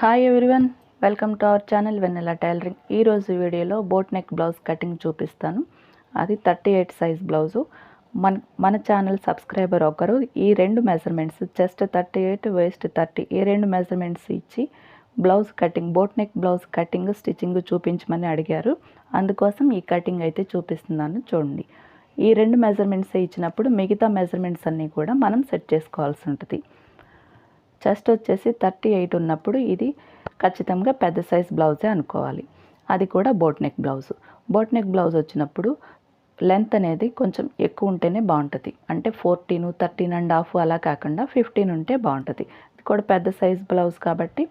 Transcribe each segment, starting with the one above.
Hi everyone welcome to our channel Vennela tailoring ఈరోజు వీడియోలో boat neck blouse cutting చూపిస్తాను. అది థర్టీ ఎయిట్ సైజ్ బ్లౌజు మన మన ఛానల్ సబ్స్క్రైబర్ ఒకరు ఈ రెండు measurements chest thirty eight waist thirty ఈ రెండు మెజర్మెంట్స్ ఇచ్చి blouse cutting boat neck blouse cutting stitching చూపించమని అడిగారు. అందుకోసం ఈ కటింగ్ అయితే చూపిస్తున్నాను చూడండి. ఈ రెండు మెజర్మెంట్స్ ఇచ్చినప్పుడు మిగతా మెజర్మెంట్స్ అన్నీ కూడా మనం సెట్ చేసుకోవాల్సి ఉంటుంది. చెస్ట్ వచ్చేసి థర్టీ ఎయిట్ ఉన్నప్పుడు ఇది ఖచ్చితంగా పెద్ద సైజ్ బ్లౌజే అనుకోవాలి. అది కూడా boat neck blouse. Boat neck blouse వచ్చినప్పుడు లెంత్ అనేది కొంచెం ఎక్కువ ఉంటేనే బాగుంటుంది. అంటే ఫోర్టీన్ థర్టీన్ అండ్ హాఫ్ అలా కాకుండా ఫిఫ్టీన్ ఉంటే బాగుంటుంది. ఇది కూడా పెద్ద సైజ్ బ్లౌజ్ కాబట్టి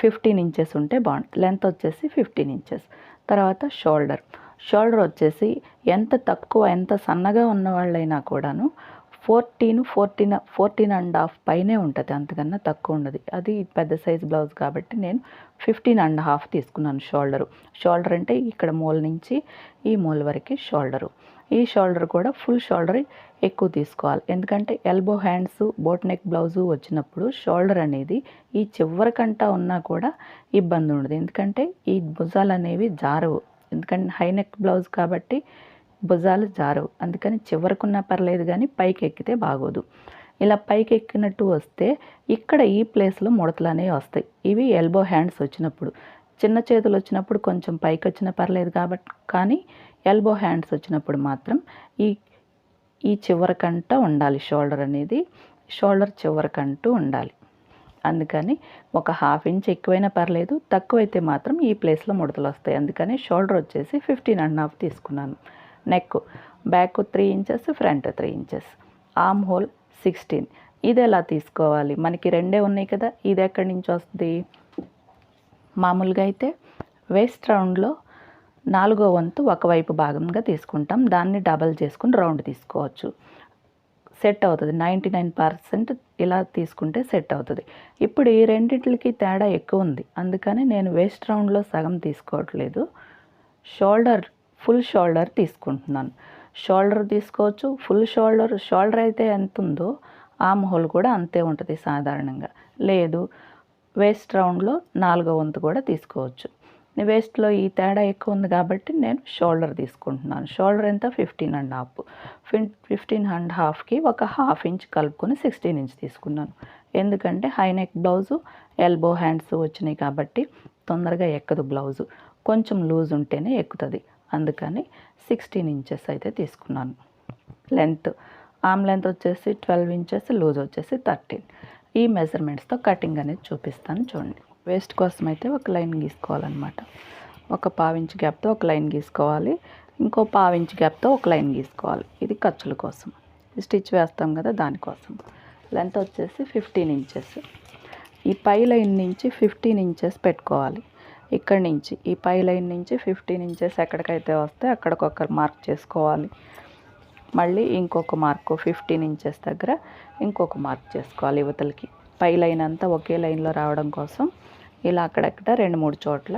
ఫిఫ్టీన్ ఇంచెస్ ఉంటే బాగుంటుంది లెంత్ వచ్చేసి ఫిఫ్టీన్ ఇంచెస్. తర్వాత షోల్డర్. షోల్డర్ వచ్చేసి ఎంత తక్కువ ఎంత సన్నగా ఉన్న వాళ్ళైనా కూడాను fourteen fourteen fourteen and half పైనే ఉంటుంది. అంతకన్నా తక్కువ ఉండదు. అది పెద్ద సైజ్ బ్లౌజ్ కాబట్టి నేను ఫిఫ్టీన్ అండ్ హాఫ్ తీసుకున్నాను షోల్డరు. షోల్డర్ అంటే ఇక్కడ మూల నుంచి ఈ మూల వరకు షోల్డరు. ఈ షోల్డర్ కూడా ఫుల్ షోల్డర్ ఎక్కువ తీసుకోవాలి. ఎందుకంటే elbow hands boat neck blouse వచ్చినప్పుడు షోల్డర్ అనేది ఈ చివరికంటా ఉన్నా కూడా ఇబ్బంది ఉండదు. ఎందుకంటే ఈ భుజాలు అనేవి జారవు. ఎందుకంటే హై నెక్ బ్లౌజ్ కాబట్టి భుజాలు జారవు. అందుకని చివరకున్నా పర్లేదు కానీ పైకి ఎక్కితే బాగోదు. ఇలా పైకి ఎక్కినట్టు వస్తే ఇక్కడ ఈ ప్లేస్లో ముడతలు అనేవి వస్తాయి. ఇవి ఎల్బో హ్యాండ్స్ వచ్చినప్పుడు. చిన్న చేతులు వచ్చినప్పుడు కొంచెం పైకి వచ్చినా పర్లేదు కాబట్టి కానీ ఎల్బో హ్యాండ్స్ వచ్చినప్పుడు మాత్రం ఈ ఈ చివరకంట ఉండాలి. షోల్డర్ అనేది షోల్డర్ చివరకంటూ ఉండాలి. అందుకని ఒక హాఫ్ ఇంచ్ ఎక్కువైనా పర్లేదు. తక్కువైతే మాత్రం ఈ ప్లేస్లో ముడతలు వస్తాయి. అందుకని షోల్డర్ వచ్చేసి ఫిఫ్టీన్ అండ్ హాఫ్ తీసుకున్నాను. Neck back three inches front three inches arm hole sixteen ఇది ఎలా తీసుకోవాలి? మనకి రెండే ఉన్నాయి కదా. ఇది ఎక్కడి నుంచి వస్తుంది? మామూలుగా అయితే వేస్ట్ రౌండ్లో నాలుగో వంతు ఒకవైపు భాగంగా తీసుకుంటాం. దాన్ని డబల్ చేసుకుని రౌండ్ తీసుకోవచ్చు. సెట్ అవుతుంది. నైంటీ నైన్ పర్సెంట్ ఇలా తీసుకుంటే సెట్ అవుతుంది. ఇప్పుడు ఈ రెండింటికి తేడా ఎక్కువ ఉంది. అందుకని నేను వేస్ట్ రౌండ్లో సగం తీసుకోవట్లేదు. షోల్డర్ ఫుల్ షోల్డర్ తీసుకుంటున్నాను. షోల్డర్ తీసుకోవచ్చు. ఫుల్ షోల్డర్ షోల్డర్ అయితే ఎంత ఉందో ఆమ్ హోల్ కూడా అంతే ఉంటుంది సాధారణంగా. లేదు వేస్ట్ రౌండ్లో నాలుగో వంతు కూడా తీసుకోవచ్చు. వేస్ట్లో ఈ తేడా ఎక్కువ ఉంది కాబట్టి నేను షోల్డర్ తీసుకుంటున్నాను. షోల్డర్ ఎంత? Fifteen and half. Fifteen and హాఫ్కి ఒక హాఫ్ ఇంచ్ కలుపుకొని సిక్స్టీన్ ఇంచ్ తీసుకున్నాను. ఎందుకంటే high neck blouse elbow hands వచ్చినాయి కాబట్టి తొందరగా ఎక్కదు బ్లౌజు. కొంచెం లూజ్ ఉంటేనే ఎక్కుతుంది. అందుకని సిక్స్టీన్ ఇంచెస్ అయితే తీసుకున్నాను. లెంత్ ఆమ్ లెంత్ వచ్చేసి ట్వెల్వ్ ఇంచెస్ లూజ్ వచ్చేసి థర్టీన్. ఈ మెజర్మెంట్స్తో కటింగ్ అనేది చూపిస్తాను చూడండి. వేస్ట్ కోసం అయితే ఒక లైన్ గీసుకోవాలన్నమాట. ఒక పావించి గ్యాప్తో ఒక లైన్ గీసుకోవాలి. ఇంకో పావించి గ్యాప్తో ఒక లైన్ గీసుకోవాలి. ఇది ఖర్చుల కోసం. స్టిచ్ వేస్తాం కదా దానికోసం లెంత్ వచ్చేసి ఫిఫ్టీన్ ఇంచెస్. ఈ పై లైన్ నుంచి ఫిఫ్టీన్ ఇంచెస్ పెట్టుకోవాలి. ఇక్కడ నుంచి ఈ పై లైన్ నుంచి ఫిఫ్టీన్ ఇంచెస్ ఎక్కడికైతే వస్తే అక్కడికొకరు మార్క్ చేసుకోవాలి. మళ్ళీ ఇంకొక మార్కు ఫిఫ్టీన్ ఇంచెస్ దగ్గర ఇంకొక మార్క్ చేసుకోవాలి యువతలకి. పై లైన్ అంతా ఒకే లైన్లో రావడం కోసం ఇలా అక్కడక్కడ రెండు మూడు చోట్ల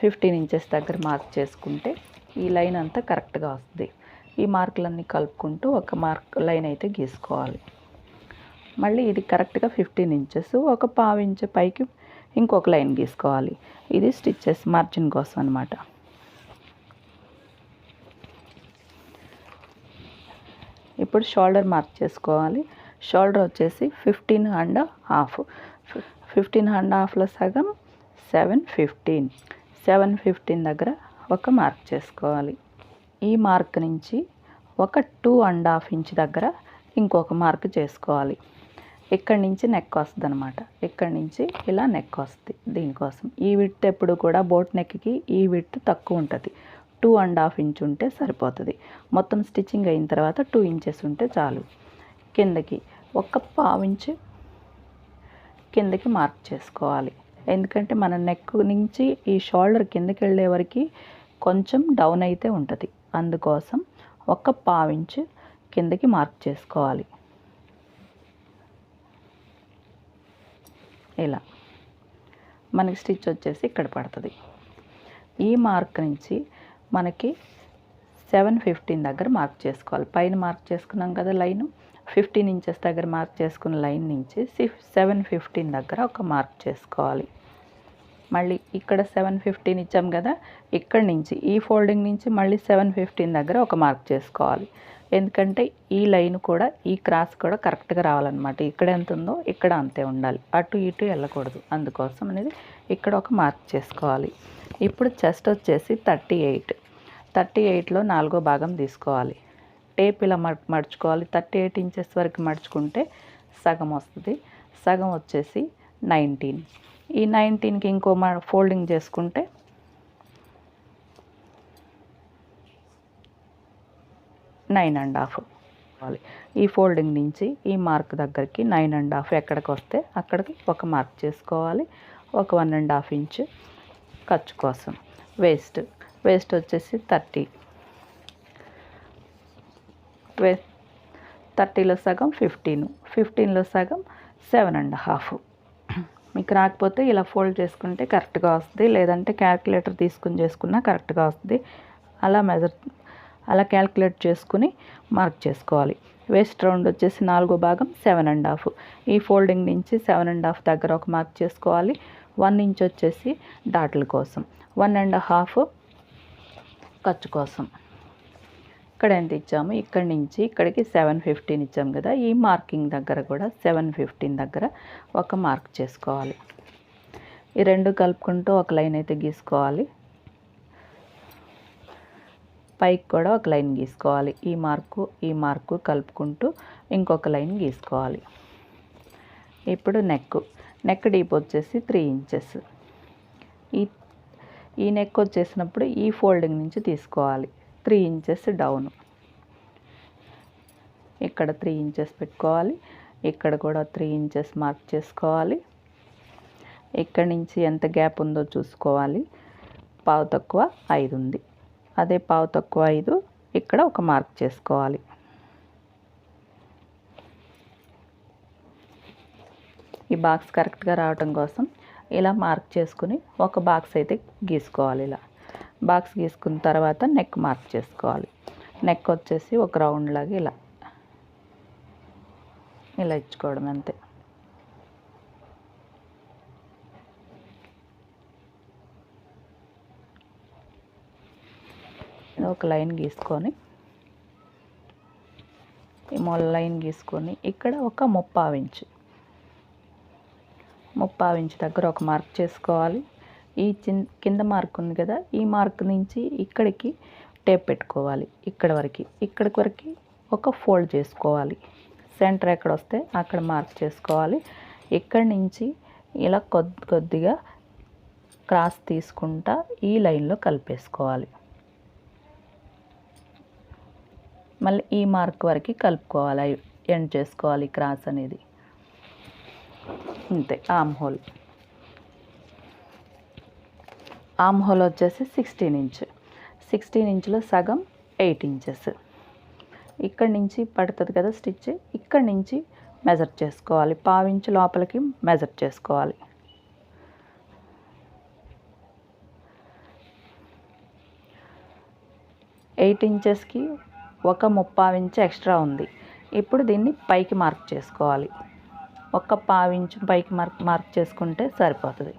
ఫిఫ్టీన్ ఇంచెస్ దగ్గర మార్క్ చేసుకుంటే ఈ లైన్ అంతా కరెక్ట్గా వస్తుంది. ఈ మార్కులన్నీ కలుపుకుంటూ ఒక మార్క్ లైన్ అయితే గీసుకోవాలి. మళ్ళీ ఇది కరెక్ట్గా ఫిఫ్టీన్ ఇంచెస్ ఒక పావు ఇంచు పైకి ఇంకొక లైన్ గీసుకోవాలి. ఇది స్టిచ్చెస్ మార్జిన్ కోసం అనమాట ఇప్పుడు షోల్డర్ మార్క్ చేసుకోవాలి. షోల్డర్ వచ్చేసి fifteen and half. Fifteen and హాఫ్లో సగం సెవెన్ ఫిఫ్టీన్. సెవెన్ ఫిఫ్టీన్ దగ్గర ఒక మార్క్ చేసుకోవాలి. ఈ మార్క్ నుంచి ఒక టూ అండ్ హాఫ్ ఇంచ్ దగ్గర ఇంకొక మార్క్ చేసుకోవాలి. ఇక్కడి నుంచి నెక్ వస్తుంది అనమాట ఇక్కడి నుంచి ఇలా నెక్ వస్తుంది దీనికోసం. ఈ విత్ ఎప్పుడు కూడా బోట్ నెక్కి ఈ విత్ తక్కువ ఉంటుంది. టూ అండ్ హాఫ్ ఇంచ్ ఉంటే సరిపోతుంది. మొత్తం స్టిచ్చింగ్ అయిన తర్వాత టూ ఇంచెస్ ఉంటే చాలు. కిందకి ఒక పావు ఇంచు కిందకి మార్క్ చేసుకోవాలి. ఎందుకంటే మన నెక్ నుంచి ఈ షోల్డర్ కిందకి వెళ్ళే వరకు కొంచెం డౌన్ అయితే ఉంటుంది. అందుకోసం ఒక పావించు కిందకి మార్క్ చేసుకోవాలి. ఇలా. మనకి స్టిచ్ వచ్చేసి ఇక్కడ పడుతుంది. ఈ మార్క్ నుంచి మనకి సెవెన్ ఫిఫ్టీన్ దగ్గర మార్క్ చేసుకోవాలి. పైన మార్క్ చేసుకున్నాం కదా లైను. ఫిఫ్టీన్ ఇంచెస్ దగ్గర మార్క్ చేసుకున్న లైన్ నుంచి సిఫ్ సెవెన్ ఫిఫ్టీన్ దగ్గర ఒక మార్క్ చేసుకోవాలి. మళ్ళీ ఇక్కడ సెవెన్ ఫిఫ్టీన్ ఇచ్చాం కదా ఇక్కడ నుంచి ఈ ఫోల్డింగ్ నుంచి మళ్ళీ సెవెన్ ఫిఫ్టీన్ దగ్గర ఒక మార్క్ చేసుకోవాలి. ఎందుకంటే ఈ లైన్ కూడా ఈ క్రాస్ కూడా కరెక్ట్గా రావాలన్నమాట. ఇక్కడ ఎంత ఉందో ఇక్కడ అంతే ఉండాలి. అటు ఇటు వెళ్ళకూడదు. అందుకోసం అనేది ఇక్కడ ఒక మార్క్ చేసుకోవాలి. ఇప్పుడు చెస్ట్ వచ్చేసి థర్టీ ఎయిట్. థర్టీ ఎయిట్లో నాలుగో భాగం తీసుకోవాలి. టేప్ ఇలా మడుచుకోవాలి. థర్టీ ఎయిట్ ఇంచెస్ వరకు మడుచుకుంటే సగం వస్తుంది. సగం వచ్చేసి నైన్టీన్. ఈ నైన్టీన్కి ఇంకో ఫోల్డింగ్ చేసుకుంటే నైన్ అండ్ హాఫ్ కావాలి. ఈ ఫోల్డింగ్ నుంచి ఈ మార్క్ దగ్గరికి నైన్ అండ్ హాఫ్ ఎక్కడికి వస్తే అక్కడికి ఒక మార్క్ చేసుకోవాలి. ఒక వన్ అండ్ హాఫ్ ఇంచ్ ఖర్చు కోసం. వేస్ట్. వేస్ట్ వచ్చేసి థర్టీ. వే థర్టీలో సగం ఫిఫ్టీన్. ఫిఫ్టీన్లో సగం సెవెన్ అండ్ హాఫ్. మీకు రాకపోతే ఇలా ఫోల్డ్ చేసుకుంటే కరెక్ట్గా వస్తుంది. లేదంటే క్యాల్కులేటర్ తీసుకుని చేసుకున్నా కరెక్ట్గా వస్తుంది. అలా మెజర్ అలా క్యాల్కులేట్ చేసుకుని మార్క్ చేసుకోవాలి. వేస్ట్ రౌండ్ వచ్చేసి నాలుగో భాగం సెవెన్ అండ్ హాఫ్. ఈ ఫోల్డింగ్ నుంచి సెవెన్ అండ్ హాఫ్ దగ్గర ఒక మార్క్ చేసుకోవాలి. వన్ ఇంచ్ వచ్చేసి డాట్ల కోసం. వన్ అండ్ హాఫ్ ఖర్చు కోసం. ఇక్కడ ఎంత ఇచ్చాము? ఇక్కడి నుంచి ఇక్కడికి సెవెన్ ఫిఫ్టీన్ ఇచ్చాం కదా. ఈ మార్కింగ్ దగ్గర కూడా సెవెన్ ఫిఫ్టీన్ దగ్గర ఒక మార్క్ చేసుకోవాలి. ఈ రెండు కలుపుకుంటూ ఒక లైన్ అయితే గీసుకోవాలి. పైకి కూడా ఒక లైన్ గీసుకోవాలి. ఈ మార్కు ఈ మార్కు కలుపుకుంటూ ఇంకొక లైన్ గీసుకోవాలి. ఇప్పుడు నెక్ నెక్ డీప్ వచ్చేసి త్రీ ఇంచెస్. ఈ ఈ నెక్ వచ్చేసినప్పుడు ఈ ఫోల్డింగ్ నుంచి తీసుకోవాలి. Three inches down. ఇక్కడ త్రీ ఇంచెస్ పెట్టుకోవాలి. ఇక్కడ కూడా త్రీ ఇంచెస్ మార్క్ చేసుకోవాలి. ఇక్కడ నుంచి ఎంత గ్యాప్ ఉందో చూసుకోవాలి. పావు తక్కువ ఐదు ఉంది. అదే పావు తక్కువ ఐదు ఇక్కడ ఒక మార్క్ చేసుకోవాలి. ఈ బాక్స్ కరెక్ట్గా రావటం కోసం ఇలా మార్క్ చేసుకుని ఒక బాక్స్ అయితే గీసుకోవాలి ఇలా. బాక్స్ గీసుకున్న తర్వాత నెక్ మార్క్ చేసుకోవాలి. నెక్ వచ్చేసి ఒక రౌండ్ లాగా ఇలా. ఇలా ఇచ్చుకోవడం అంతే. ఒక లైన్ గీసుకొని ఈ మొల లైన్ గీసుకొని ఇక్కడ ఒక ముప్పావు ఇంచు ముప్పావు ఇంచు దగ్గర ఒక మార్క్ చేసుకోవాలి. ఈ చిన్ కింద మార్క్ ఉంది కదా ఈ మార్క్ నుంచి ఇక్కడికి టేప్ పెట్టుకోవాలి ఇక్కడ వరకు. ఇక్కడికి వరకు ఒక ఫోల్డ్ చేసుకోవాలి. సెంటర్ ఎక్కడ వస్తే అక్కడ మార్క్ చేసుకోవాలి. ఇక్కడి నుంచి ఇలా కొద్ది కొద్దిగా క్రాస్ తీసుకుంటా ఈ లైన్లో కలిపేసుకోవాలి. మళ్ళీ ఈ మార్క్ వరకు కలుపుకోవాలి. ఎండ్ చేసుకోవాలి క్రాస్ అనేది. అంతే ఆమ్ హోల్ ఆమ్ హోల్ వచ్చేసి సిక్స్టీన్ ఇంచ్ సిక్స్టీన్ ఇంచులో సగం ఎయిట్ ఇంచెస్ ఇక్కడ నుంచి పడుతుంది కదా స్టిచ్ ఇక్కడ నుంచి మెజర్ చేసుకోవాలి. పావించు లోపలికి మెజర్ చేసుకోవాలి. ఎయిట్ ఇంచెస్కి ఒక ముప్పావించు ఎక్స్ట్రా ఉంది. ఇప్పుడు దీన్ని పైకి మార్క్ చేసుకోవాలి. ఒక పావించు పైకి మార్క్ మార్క్ చేసుకుంటే సరిపోతుంది.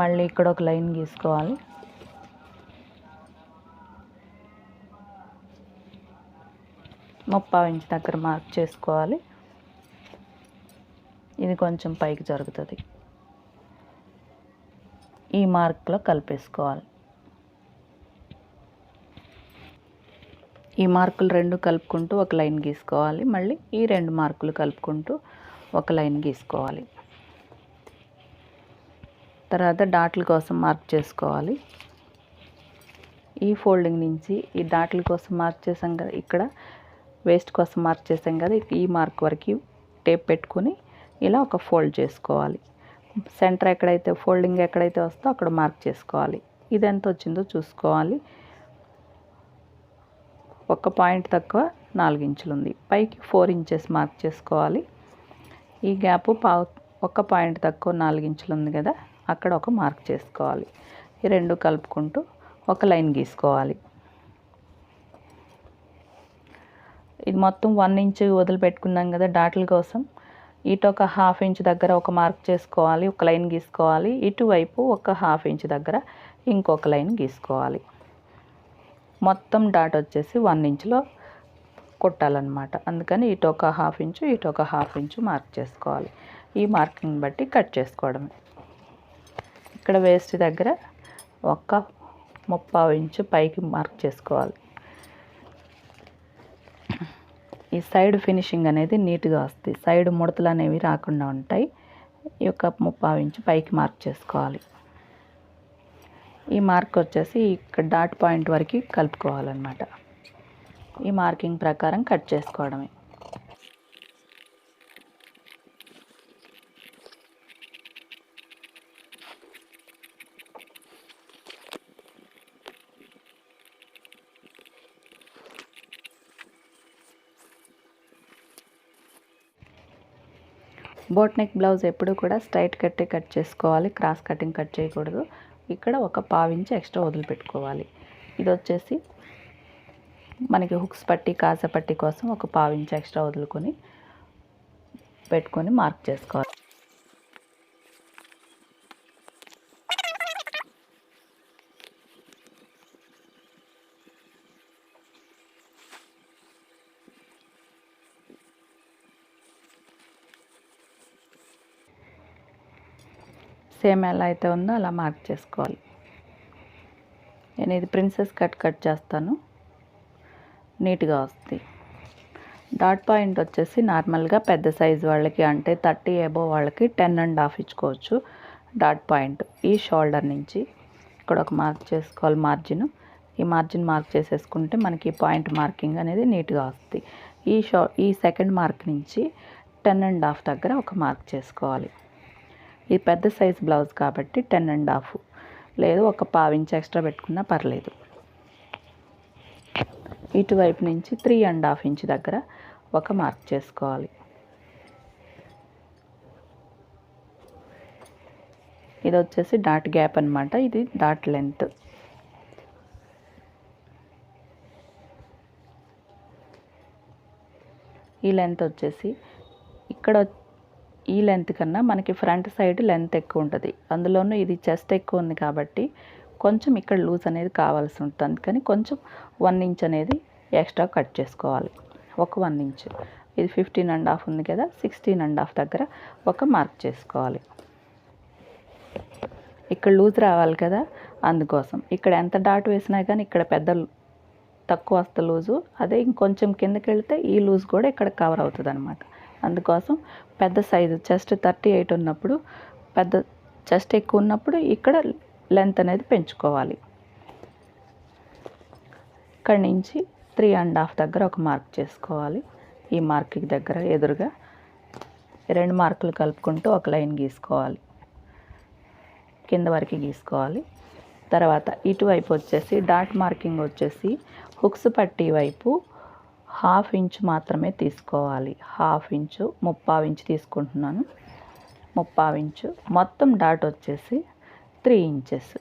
మళ్ళీ ఇక్కడ ఒక లైన్ గీసుకోవాలి. ముప్పావు ఇంచు దగ్గర మార్క్ చేసుకోవాలి. ఇది కొంచెం పైకి జరుగుతుంది. ఈ మార్క్లో కలిపేసుకోవాలి. ఈ మార్కులు రెండు కలుపుకుంటూ ఒక లైన్ గీసుకోవాలి. మళ్ళీ ఈ రెండు మార్కులు కలుపుకుంటూ ఒక లైన్ గీసుకోవాలి. తర్వాత డాట్ల కోసం మార్క్ చేసుకోవాలి. ఈ ఫోల్డింగ్ నుంచి ఈ డాట్ల కోసం మార్క్ చేసాం కదా ఇక్కడ వేస్ట్ కోసం మార్క్ చేసాం కదా ఈ మార్క్ వరకు టేప్ పెట్టుకుని ఇలా ఒక ఫోల్డ్ చేసుకోవాలి. సెంటర్ ఎక్కడైతే ఫోల్డింగ్ ఎక్కడైతే వస్తో అక్కడ మార్క్ చేసుకోవాలి. ఇది ఎంత వచ్చిందో చూసుకోవాలి. ఒక పాయింట్ తక్కువ నాలుగు ఇంచులు ఉంది పైకి ఫోర్ ఇంచెస్ మార్క్ చేసుకోవాలి. ఈ గ్యాప్ పావు ఒక పాయింట్ తక్కువ నాలుగు ఇంచులు ఉంది కదా అక్కడ ఒక మార్క్ చేసుకోవాలి. ఈ రెండు కలుపుకుంటూ ఒక లైన్ గీసుకోవాలి. ఇది మొత్తం వన్ ఇంచ్ వదిలిపెట్టుకున్నాం కదా డాట్ల కోసం. ఇటు ఒక హాఫ్ ఇంచ్ దగ్గర ఒక మార్క్ చేసుకోవాలి ఒక లైన్ గీసుకోవాలి. ఇటువైపు ఒక హాఫ్ ఇంచ్ దగ్గర ఇంకొక లైన్ గీసుకోవాలి. మొత్తం డాట్ వచ్చేసి వన్ ఇంచ్లో కుట్టాలన్నమాట. అందుకని ఇటు ఒక హాఫ్ ఇంచు ఇటు ఒక హాఫ్ ఇంచు మార్క్ చేసుకోవాలి. ఈ మార్కింగ్ బట్టి కట్ చేసుకోవడమే. ఇక్కడ వేస్ట్ దగ్గర ఒక ముప్పావు ఇంచు పైకి మార్క్ చేసుకోవాలి. ఈ సైడ్ ఫినిషింగ్ అనేది నీట్గా వస్తుంది సైడ్ ముడతలు అనేవి రాకుండా ఉంటాయి. ఈ యొక్క ముప్పావు ఇంచు పైకి మార్క్ చేసుకోవాలి. ఈ మార్క్ వచ్చేసి ఇక్కడ డాట్ పాయింట్ వరకు కలుపుకోవాలన్నమాట. ఈ మార్కింగ్ ప్రకారం కట్ చేసుకోవడమే. బోట్ నెక్ బ్లౌజ్ ఎప్పుడు కూడా స్ట్రైట్ కట్టే కట్ చేసుకోవాలి క్రాస్ కటింగ్ కట్ చేయకూడదు. ఇక్కడ ఒక పావించి ఎక్స్ట్రా వదిలిపెట్టుకోవాలి. ఇది వచ్చేసి మనకి హుక్స్ పట్టి కాజ పట్టి కోసం ఒక పావించి ఎక్స్ట్రా వదులుకొని పెట్టుకొని మార్క్ చేసుకోవాలి. సేమ్ ఎలా అయితే ఉందో అలా మార్క్ చేసుకోవాలి. నేను ఇది ప్రిన్సెస్ కట్ కట్ చేస్తాను. నీట్గా వస్తుంది. డాట్ పాయింట్ వచ్చేసి నార్మల్గా పెద్ద సైజ్ వాళ్ళకి అంటే థర్టీ ఎబో వాళ్ళకి టెన్ అండ్ హాఫ్ ఇచ్చుకోవచ్చు డాట్ పాయింట్ ఈ షోల్డర్ నుంచి. ఇక్కడ ఒక మార్క్ చేసుకోవాలి మార్జిన్. ఈ మార్జిన్ మార్క్ చేసేసుకుంటే మనకి పాయింట్ మార్కింగ్ అనేది నీట్గా వస్తుంది. ఈ షో ఈ సెకండ్ మార్క్ నుంచి టెన్ అండ్ హాఫ్ దగ్గర ఒక మార్క్ చేసుకోవాలి. ఇది పెద్ద సైజ్ బ్లౌజ్ కాబట్టి టెన్ అండ్ హాఫ్. లేదు ఒక పావించి ఎక్స్ట్రా పెట్టుకున్నా పర్లేదు. ఇటువైపు నుంచి త్రీ అండ్ హాఫ్ ఇంచ్ దగ్గర ఒక మార్క్ చేసుకోవాలి. ఇది వచ్చేసి డాట్ గ్యాప్ అనమాట ఇది డాట్ లెంత్. ఈ లెంత్ వచ్చేసి ఇక్కడ ఈ లెంత్ కన్నా మనకి ఫ్రంట్ సైడ్ లెంత్ ఎక్కువ ఉంటుంది. అందులోనూ ఇది చెస్ట్ ఎక్కువ ఉంది కాబట్టి కొంచెం ఇక్కడ లూజ్ అనేది కావాల్సి ఉంటుంది. అందుకని కొంచెం వన్ ఇంచ్ అనేది ఎక్స్ట్రా కట్ చేసుకోవాలి. ఒక వన్ ఇంచ్ ఇది ఫిఫ్టీన్ అండ్ హాఫ్ ఉంది కదా సిక్స్టీన్ అండ్ హాఫ్ దగ్గర ఒక మార్క్ చేసుకోవాలి. ఇక్కడ లూజ్ రావాలి కదా అందుకోసం. ఇక్కడ ఎంత డాట్ వేసినా కానీ ఇక్కడ పెద్ద తక్కువ వస్తుంది లూజు అదే ఇంకొంచెం కిందకి వెళ్తే ఈ లూజ్ కూడా ఇక్కడ కవర్ అవుతుంది అనమాట అందుకోసం పెద్ద సైజు చెస్ట్ థర్టీ ఎయిట్ ఉన్నప్పుడు పెద్ద చెస్ట్ ఎక్కువ ఉన్నప్పుడు ఇక్కడ లెంత్ అనేది పెంచుకోవాలి. ఇక్కడి నుంచి త్రీ అండ్ హాఫ్ దగ్గర ఒక మార్క్ చేసుకోవాలి. ఈ మార్క్కి దగ్గర ఎదురుగా రెండు మార్కులు కలుపుకుంటూ ఒక లైన్ గీసుకోవాలి. కింద వరకు గీసుకోవాలి. తర్వాత ఇటువైపు వచ్చేసి డాట్ మార్కింగ్ వచ్చేసి హుక్స్ పట్టి వైపు హాఫ్ ఇంచ్ మాత్రమే తీసుకోవాలి. హాఫ్ ఇంచు ముప్పావు ఇంచు తీసుకుంటున్నాను. ముప్పావు ఇంచు. మొత్తం డాట్ వచ్చేసి త్రీ ఇంచెస్.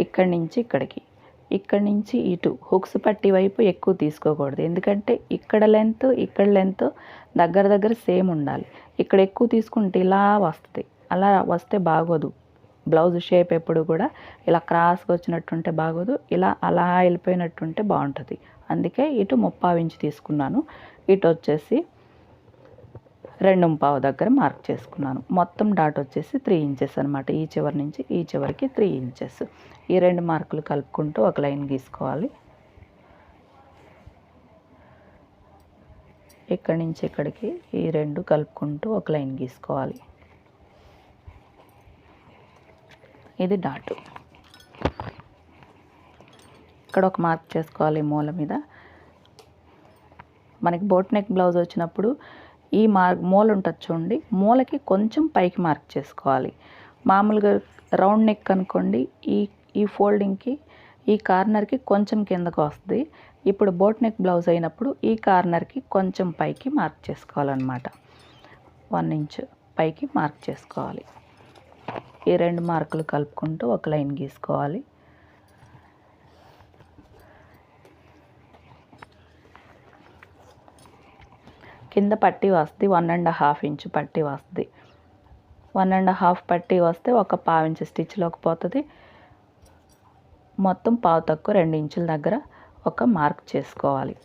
ఇక్కడి నుంచి ఇక్కడికి. ఇక్కడి నుంచి ఇటు. హుక్స్ పట్టి వైపు ఎక్కువ తీసుకోకూడదు. ఎందుకంటే ఇక్కడ లెంత్ ఇక్కడ లెంత్ దగ్గర దగ్గర సేమ్ ఉండాలి. ఇక్కడ ఎక్కువ తీసుకుంటే ఇలా వస్తుంది. అలా వస్తే బాగోదు. బ్లౌజ్ షేప్ ఎప్పుడు కూడా ఇలా క్రాస్గా వచ్చినట్టుంటే బాగోదు. ఇలా అలా వెళ్ళిపోయినట్టుంటే బాగుంటుంది. అందుకే ఇటు ముప్పావు ఇంచు తీసుకున్నాను. ఇటు వచ్చేసి రెండు పావు దగ్గర మార్క్ చేసుకున్నాను. మొత్తం డాట్ వచ్చేసి త్రీ ఇంచెస్ అనమాట ఈ చివరి నుంచి ఈ చివరికి త్రీ ఇంచెస్. ఈ రెండు మార్కులు కలుపుకుంటూ ఒక లైన్ గీసుకోవాలి. ఇక్కడి నుంచి ఇక్కడికి ఈ రెండు కలుపుకుంటూ ఒక లైన్ గీసుకోవాలి. ఇది డాట్. ఇక్కడ ఒక మార్క్ చేసుకోవాలి మూల మీద. మనకి బోట్ నెక్ బ్లౌజ్ వచ్చినప్పుడు ఈ మార్క్ మూల ఉంటుంది చూడండి. మూలకి కొంచెం పైకి మార్క్ చేసుకోవాలి. మామూలుగా రౌండ్ నెక్ అనుకోండి ఈ ఈ ఫోల్డింగ్కి ఈ కార్నర్కి కొంచెం కిందకు వస్తుంది. ఇప్పుడు బోట్ నెక్ బ్లౌజ్ అయినప్పుడు ఈ కార్నర్కి కొంచెం పైకి మార్క్ చేసుకోవాలన్నమాట. వన్ ఇంచ్ పైకి మార్క్ చేసుకోవాలి. ఈ రెండు మార్కులు కలుపుకుంటూ ఒక లైన్ గీసుకోవాలి. కింద పట్టీ వస్తుంది వన్ అండ్ హాఫ్ ఇంచ్ పట్టీ వస్తుంది. వన్ అండ్ హాఫ్ పట్టీ వస్తే ఒక పావు ఇంచు స్టిచ్లోకి పోతుంది. మొత్తం పావు తక్కువ రెండు ఇంచుల దగ్గర ఒక మార్క్ చేసుకోవాలి.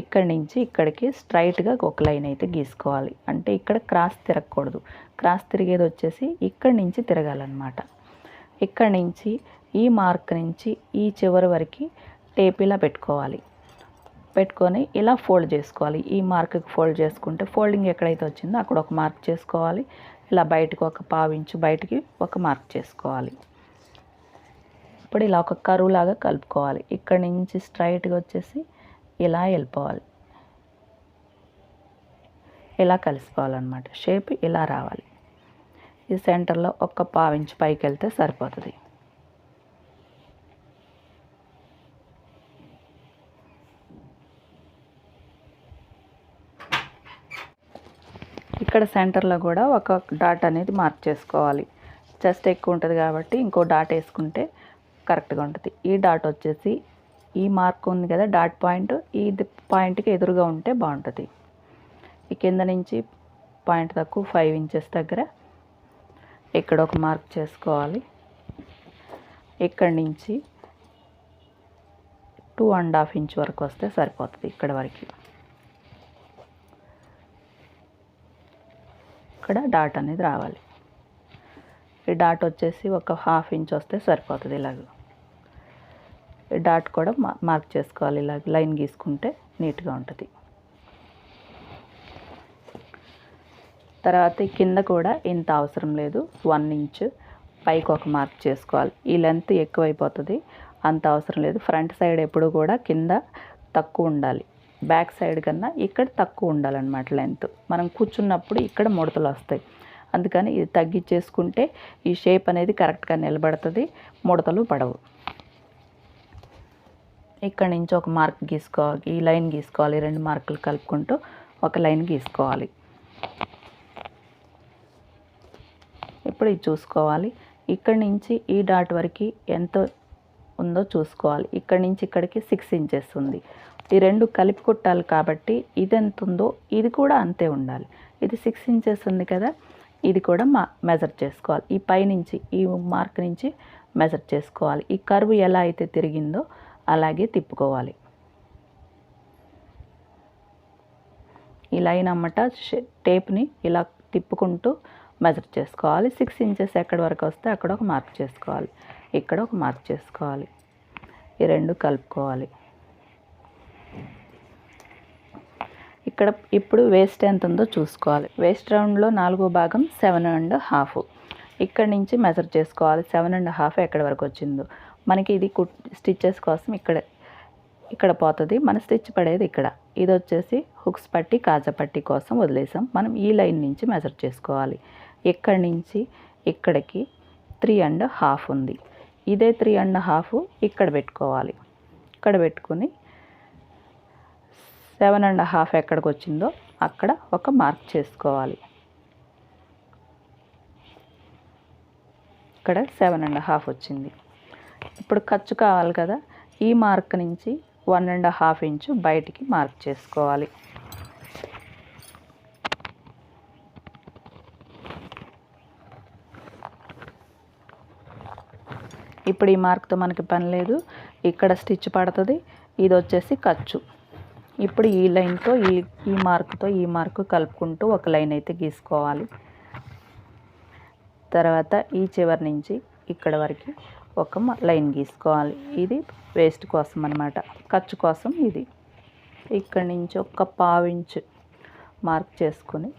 ఇక్కడి నుంచి ఇక్కడికి స్ట్రైట్గా ఒక లైన్ అయితే గీసుకోవాలి. అంటే ఇక్కడ క్రాస్ తిరగకూడదు. క్రాస్ తిరిగేది వచ్చేసి ఇక్కడి నుంచి తిరగాలన్నమాట. ఇక్కడి నుంచి ఈ మార్క్ నుంచి ఈ చివరి వరకు టేప్ ఇలా పెట్టుకోవాలి. పెట్టుకొని ఇలా ఫోల్డ్ చేసుకోవాలి. ఈ మార్క్కి ఫోల్డ్ చేసుకుంటే ఫోల్డింగ్ ఎక్కడైతే వచ్చిందో అక్కడ ఒక మార్క్ చేసుకోవాలి. ఇలా బయటకు ఒక పావించు బయటికి ఒక మార్క్ చేసుకోవాలి. ఇప్పుడు ఇలా ఒక కరువులాగా కలుపుకోవాలి. ఇక్కడ నుంచి స్ట్రైట్గా వచ్చేసి ఇలా వెళ్ళిపోవాలి. ఇలా కలిసిపోవాలన్నమాట. షేప్ ఇలా రావాలి. ఈ సెంటర్లో ఒక పావించి పైకి వెళ్తే సరిపోతుంది. ఇక్కడ సెంటర్లో కూడా ఒక డాట్ అనేది మార్క్ చేసుకోవాలి. చెస్ట్ ఎక్కువ ఉంటుంది కాబట్టి ఇంకో డాట్ వేసుకుంటే కరెక్ట్గా ఉంటుంది. ఈ డాట్ వచ్చేసి ఈ మార్క్ ఉంది కదా డాట్ పాయింట్ ఈ పాయింట్కి ఎదురుగా ఉంటే బాగుంటుంది. ఈ కింద నుంచి పాయింట్ తక్కువ ఫైవ్ ఇంచెస్ దగ్గర ఇక్కడ ఒక మార్క్ చేసుకోవాలి. ఇక్కడి నుంచి టూ అండ్ హాఫ్ ఇంచ్ వరకు వస్తే సరిపోతుంది ఇక్కడ వరకు. ఇక్కడ డాట్ అనేది రావాలి. ఈ డాట్ వచ్చేసి ఒక హాఫ్ ఇంచ్ వస్తే సరిపోతుంది ఇలాగ. డాట్ కూడా మార్క్ చేసుకోవాలి. ఇలా లైన్ గీసుకుంటే నీట్గా ఉంటుంది. తర్వాత కింద కూడా ఇంత అవసరం లేదు. వన్ ఇంచ్ పైకి ఒక మార్క్ చేసుకోవాలి. ఈ లెంత్ ఎక్కువైపోతుంది. అంత అవసరం లేదు. ఫ్రంట్ సైడ్ ఎప్పుడు కూడా కింద తక్కువ ఉండాలి. బ్యాక్ సైడ్ కన్నా ఇక్కడ తక్కువ ఉండాలన్నమాట లెంత్. మనం కూర్చున్నప్పుడు ఇక్కడ ముడతలు వస్తాయి. అందుకని ఇది తగ్గించేసుకుంటే ఈ షేప్ అనేది కరెక్ట్గా నిలబడుతుంది. ముడతలు పడవు. ఇక్కడ నుంచి ఒక మార్క్ గీసుకోవాలి ఈ లైన్ గీసుకోవాలి రెండు మార్కులు కలుపుకుంటూ ఒక లైన్ గీసుకోవాలి. ఇప్పుడు ఇది చూసుకోవాలి. ఇక్కడ నుంచి ఈ డాట్ వరకు ఎంత ఉందో చూసుకోవాలి. ఇక్కడ నుంచి ఇక్కడికి సిక్స్ ఇంచెస్ ఉంది. ఈ రెండు కలిపి కుట్టాలి కాబట్టి ఇది ఎంత ఉందో ఇది కూడా అంతే ఉండాలి. ఇది సిక్స్ ఇంచెస్ ఉంది కదా ఇది కూడా మా మెజర్ చేసుకోవాలి. ఈ పైనుంచి ఈ మార్క్ నుంచి మెజర్ చేసుకోవాలి. ఈ కర్వ్ ఎలా అయితే తిరిగిందో అలాగే తిప్పుకోవాలి. ఈ లైన్ అమ్మట టేప్ని ఇలా తిప్పుకుంటూ మెజర్ చేసుకోవాలి. సిక్స్ ఇంచెస్ ఎక్కడి వరకు వస్తే అక్కడ ఒక మార్క్ చేసుకోవాలి. ఇక్కడ ఒక మార్క్ చేసుకోవాలి. ఈ రెండు కలుపుకోవాలి. ఇక్కడ ఇప్పుడు వేస్ట్ ఎంత ఉందో చూసుకోవాలి. వేస్ట్ రౌండ్లో నాలుగో భాగం సెవెన్ అండ్ హాఫ్. ఇక్కడ నుంచి మెజర్ చేసుకోవాలి. సెవెన్ అండ్ హాఫ్ ఎక్కడి వరకు వచ్చిందో. మనకి ఇది కుట్ స్టిచ్చెస్ కోసం ఇక్కడ ఇక్కడ పోతుంది. మన స్టిచ్ పడేది ఇక్కడ. ఇది వచ్చేసి హుక్స్ పట్టి కాజా పట్టి కోసం వదిలేసాం. మనం ఈ లైన్ నుంచి మెజర్ చేసుకోవాలి. ఇక్కడి నుంచి? ఇక్కడికి త్రీ అండ్ హాఫ్ ఉంది. ఇదే త్రీ అండ్ హాఫ్ ఇక్కడ పెట్టుకోవాలి. ఇక్కడ పెట్టుకుని సెవెన్ అండ్ హాఫ్ ఎక్కడికి వచ్చిందో అక్కడ ఒక మార్క్ చేసుకోవాలి. ఇక్కడ సెవెన్ అండ్ హాఫ్ వచ్చింది. ఇప్పుడు ఖర్చు కావాలి కదా. ఈ మార్క్ నుంచి వన్ అండ్ హాఫ్ ఇంచు బయటికి మార్క్ చేసుకోవాలి. ఇప్పుడు ఈ మార్క్తో మనకి పని లేదు. ఇక్కడ స్టిచ్ పడుతుంది. ఇది వచ్చేసి ఖర్చు. ఇప్పుడు ఈ లైన్తో ఈ ఈ మార్క్తో ఈ మార్క్ కలుపుకుంటూ ఒక లైన్ అయితే గీసుకోవాలి. తర్వాత ఈ చివరి నుంచి ఇక్కడ వరకు ఒక లైన్ గీసుకోవాలి. ఇది వేస్ట్ కోసం అనమాట ఖర్చు కోసం ఇది. ఇక్కడి నుంచి ఒక పావించ్ మార్క్ చేసుకుని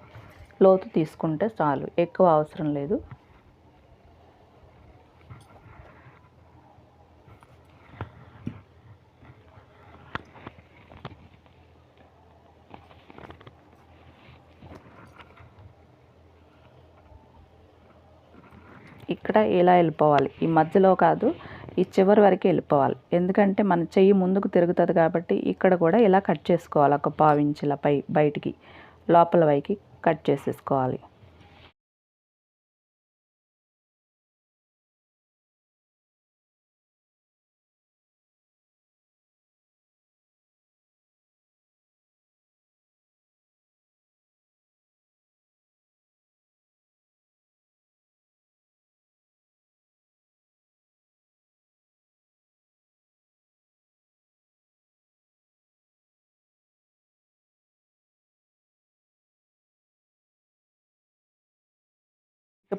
లోతు తీసుకుంటే చాలు. ఎక్కువ అవసరం లేదు. ఇక్కడ ఇలా వెళ్ళిపోవాలి. ఈ మధ్యలో కాదు ఈ చివరి వరకు వెళ్ళిపోవాలి. ఎందుకంటే మన చెయ్యి ముందుకు తిరుగుతుంది కాబట్టి ఇక్కడ కూడా ఇలా కట్ చేసుకోవాలి. ఒక పావించుల పై బయటికి లోపల వైకి కట్ చేసేసుకోవాలి.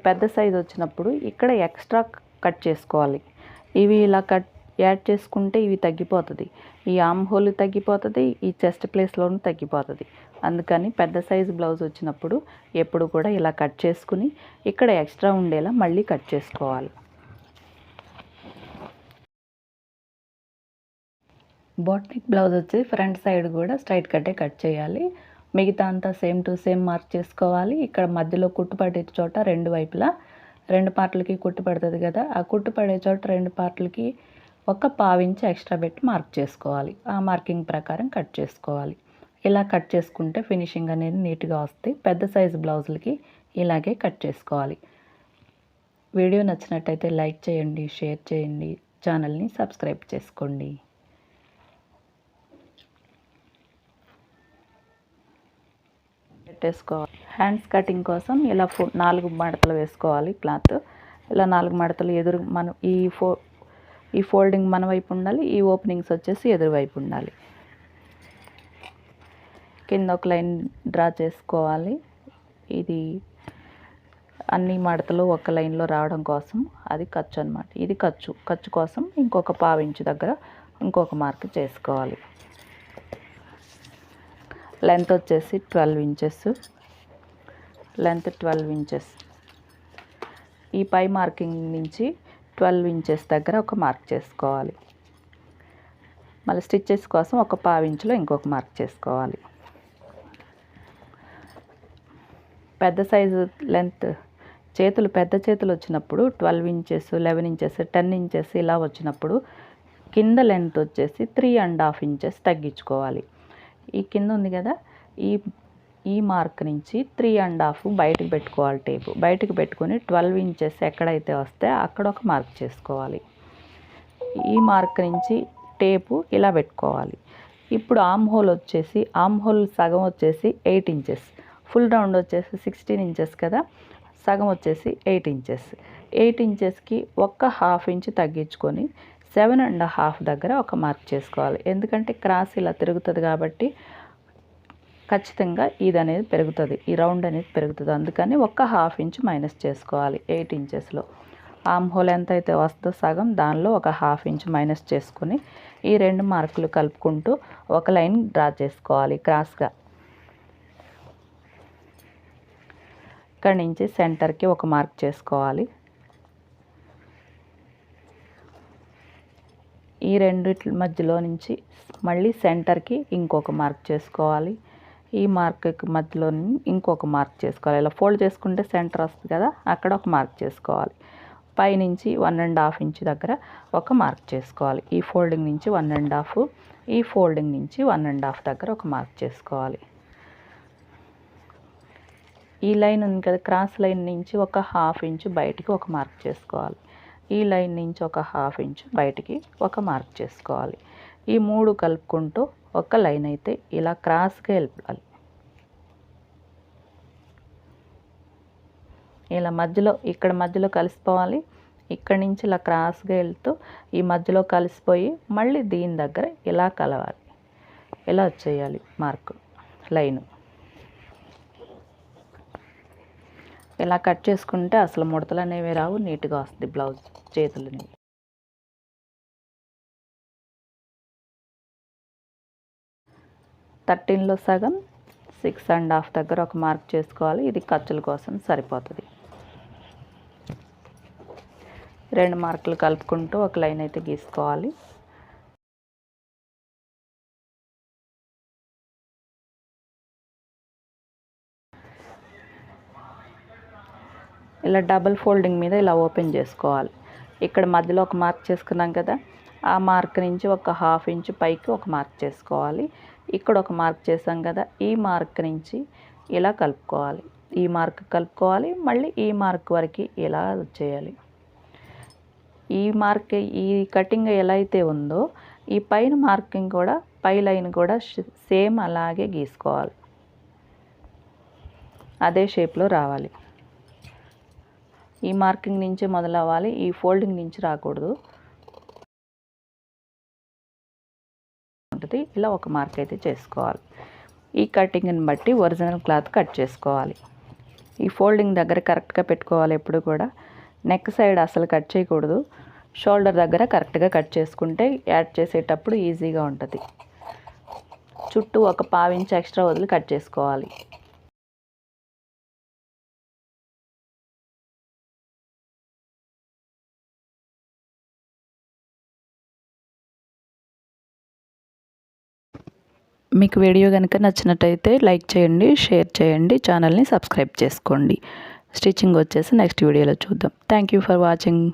పెద్ద సైజ్ వచ్చినప్పుడు ఇక్కడ ఎక్స్ట్రా కట్ చేసుకోవాలి. ఇవి ఇలా కట్ యాడ్ చేసుకుంటే ఇవి తగ్గిపోతుంది. ఈ ఆమ్ హోల్ తగ్గిపోతుంది ఈ చెస్ట్ ప్లేస్లోనూ తగ్గిపోతుంది. అందుకని పెద్ద సైజు బ్లౌజ్ వచ్చినప్పుడు ఎప్పుడు కూడా ఇలా కట్ చేసుకుని ఇక్కడ ఎక్స్ట్రా ఉండేలా మళ్ళీ కట్ చేసుకోవాలి. బాట్నిక్ బ్లౌజ్ వచ్చి ఫ్రంట్ సైడ్ కూడా స్ట్రైట్ కట్టే కట్ చేయాలి. మిగతా అంతా సేమ్ టు సేమ్ మార్క్ చేసుకోవాలి. ఇక్కడ మధ్యలో కుట్టు పడే చోట రెండు వైపులా రెండు పార్ట్లకి కుట్టు పడుతుంది కదా ఆ కుట్టు పడే చోట రెండు పార్ట్లకి ఒక పావించి ఎక్స్ట్రా పెట్టి మార్క్ చేసుకోవాలి. ఆ మార్కింగ్ ప్రకారం కట్ చేసుకోవాలి. ఇలా కట్ చేసుకుంటే ఫినిషింగ్ అనేది నీట్గా వస్తే పెద్ద సైజు బ్లౌజులకి ఇలాగే కట్ చేసుకోవాలి. వీడియో నచ్చినట్టయితే లైక్ చేయండి షేర్ చేయండి ఛానల్ని సబ్స్క్రైబ్ చేసుకోండి. పెట్టేసుకోవాలి. హ్యాండ్స్ కటింగ్ కోసం ఇలా ఫో నాలుగు మడతలు వేసుకోవాలి క్లాత్. ఇలా నాలుగు మడతలు ఎదురు మనం ఈ ఫో ఈ ఫోల్డింగ్ మన వైపు ఉండాలి ఈ ఓపెనింగ్స్ వచ్చేసి ఎదురు వైపు ఉండాలి. కింద ఒక లైన్ డ్రా చేసుకోవాలి. ఇది అన్ని మడతలు ఒక లైన్లో రావడం కోసం అది ఖర్చు అనమాట ఇది ఖర్చు. ఖర్చు కోసం ఇంకొక పావించు దగ్గర ఇంకొక మార్క్ చేసుకోవాలి. లెంత్ వచ్చేసి twelve inches. Length twelve inches. ఈ పై మార్కింగ్ నుంచి ట్వెల్వ్ ఇంచెస్ దగ్గర ఒక మార్క్ చేసుకోవాలి. మళ్ళీ స్టిచ్చెస్ కోసం ఒక పావించులో ఇంకొక మార్క్ చేసుకోవాలి. పెద్ద సైజు లెంత్ చేతులు పెద్ద చేతులు వచ్చినప్పుడు twelve inches eleven inches ten inches ఇలా వచ్చినప్పుడు కింద లెంత్ వచ్చేసి త్రీ అండ్ హాఫ్ ఇంచెస్ తగ్గించుకోవాలి. ఈ కింద ఉంది కదా ఈ ఈ మార్క్ నుంచి త్రీ అండ్ హాఫ్ బయటకు పెట్టుకోవాలి టేపు. బయటకు పెట్టుకొని ట్వెల్వ్ ఇంచెస్ ఎక్కడైతే వస్తే అక్కడ ఒక మార్క్ చేసుకోవాలి. ఈ మార్క్ నుంచి టేపు ఇలా పెట్టుకోవాలి. ఇప్పుడు ఆమ్ హోల్ వచ్చేసి ఆమ్ హోల్ సగం వచ్చేసి ఎయిట్ ఇంచెస్ ఫుల్ రౌండ్ వచ్చేసి సిక్స్టీన్ ఇంచెస్ కదా సగం వచ్చేసి ఎయిట్ ఇంచెస్ ఎయిట్ ఇంచెస్కి ఒక్క హాఫ్ ఇంచ్ తగ్గించుకొని సెవెన్ అండ్ హాఫ్ దగ్గర ఒక మార్క్ చేసుకోవాలి. ఎందుకంటే క్రాస్ ఇలా తిరుగుతుంది కాబట్టి ఖచ్చితంగా ఇది అనేది పెరుగుతుంది. ఈ రౌండ్ అనేది పెరుగుతుంది. అందుకని ఒక్క హాఫ్ ఇంచ్ మైనస్ చేసుకోవాలి ఎయిట్ ఇంచెస్లో ఆమ్ హోల్ ఎంత అయితే వస్తుందో సగం దానిలో ఒక హాఫ్ ఇంచ్ మైనస్ చేసుకుని ఈ రెండు మార్కులు కలుపుకుంటూ ఒక లైన్ డ్రా చేసుకోవాలి క్రాస్గా. ఇక్కడి నుంచి సెంటర్కి ఒక మార్క్ చేసుకోవాలి. ఈ రెండిటి మధ్యలో నుంచి మళ్ళీ సెంటర్కి ఇంకొక మార్క్ చేసుకోవాలి. ఈ మార్క్కి మధ్యలో ఇంకొక మార్క్ చేసుకోవాలి. ఇలా ఫోల్డ్ చేసుకుంటే సెంటర్ వస్తుంది కదా అక్కడ ఒక మార్క్ చేసుకోవాలి. పైనుంచి వన్ అండ్ హాఫ్ ఇంచ్ దగ్గర ఒక మార్క్ చేసుకోవాలి. ఈ ఫోల్డింగ్ నుంచి వన్ అండ్ హాఫ్ ఈ ఫోల్డింగ్ నుంచి వన్ అండ్ హాఫ్ దగ్గర ఒక మార్క్ చేసుకోవాలి. ఈ లైన్ ఉంది కదా క్రాస్ లైన్ నుంచి ఒక హాఫ్ ఇంచ్ బయటికి ఒక మార్క్ చేసుకోవాలి. ఈ లైన్ నుంచి ఒక హాఫ్ ఇంచ్ బయటికి ఒక మార్క్ చేసుకోవాలి. ఈ మూడు కలుపుకుంటూ ఒక లైన్ అయితే ఇలా క్రాస్గా వెళ్ళాలి. ఇలా మధ్యలో ఇక్కడ మధ్యలో కలిసిపోవాలి. ఇక్కడ నుంచి ఇలా క్రాస్గా వెళ్తూ ఈ మధ్యలో కలిసిపోయి మళ్ళీ దీని దగ్గర ఇలా కలవాలి. ఇలా వచ్చేయాలి మార్క్ లైను. ఇలా కట్ చేసుకుంటే అసలు ముడతలు అనేవి రావు నీట్గా వస్తుంది బ్లౌజ్ చేతులని థర్టీన్లో సగం సిక్స్ అండ్ హాఫ్ దగ్గర ఒక మార్క్ చేసుకోవాలి. ఇది ఖర్చుల కోసం సరిపోతుంది. రెండు మార్కులు కలుపుకుంటూ ఒక లైన్ అయితే గీసుకోవాలి. ఇలా డబుల్ ఫోల్డింగ్ మీద ఇలా ఓపెన్ చేసుకోవాలి. ఇక్కడ మధ్యలో ఒక మార్క్ చేసుకున్నాం కదా ఆ మార్క్ నుంచి ఒక హాఫ్ ఇంచ్ పైకి ఒక మార్క్ చేసుకోవాలి. ఇక్కడ ఒక మార్క్ చేసాం కదా ఈ మార్క్ నుంచి ఇలా కలుపుకోవాలి. ఈ మార్క్ కలుపుకోవాలి మళ్ళీ ఈ మార్క్ వరకు ఇలా చేయాలి. ఈ మార్క్ ఈ కటింగ్ ఎలా అయితే ఉందో ఈ పైన మార్కింగ్ కూడా పై లైన్ కూడా సేమ్ అలాగే గీసుకోవాలి. అదే షేప్లో రావాలి. ఈ మార్కింగ్ నుంచి మొదలవ్వాలి ఈ ఫోల్డింగ్ నుంచి రాకూడదు. ఉంటుంది. ఇలా ఒక మార్క్ అయితే చేసుకోవాలి. ఈ కటింగ్ని బట్టి ఒరిజినల్ క్లాత్ కట్ చేసుకోవాలి. ఈ ఫోల్డింగ్ దగ్గర కరెక్ట్గా పెట్టుకోవాలి ఎప్పుడు కూడా. నెక్ సైడ్ అసలు కట్ చేయకూడదు. షోల్డర్ దగ్గర కరెక్ట్గా కట్ చేసుకుంటే యాడ్ చేసేటప్పుడు ఈజీగా ఉంటుంది. చుట్టూ ఒక పావించి ఎక్స్ట్రా వదిలి కట్ చేసుకోవాలి. మీకు వీడియో కనుక నచ్చినట్టయితే లైక్ చేయండి షేర్ చేయండి ఛానల్ని సబ్స్క్రైబ్ చేసుకోండి. స్టిచ్చింగ్ వచ్చేసి నెక్స్ట్ వీడియోలో చూద్దాం. Thank you for watching.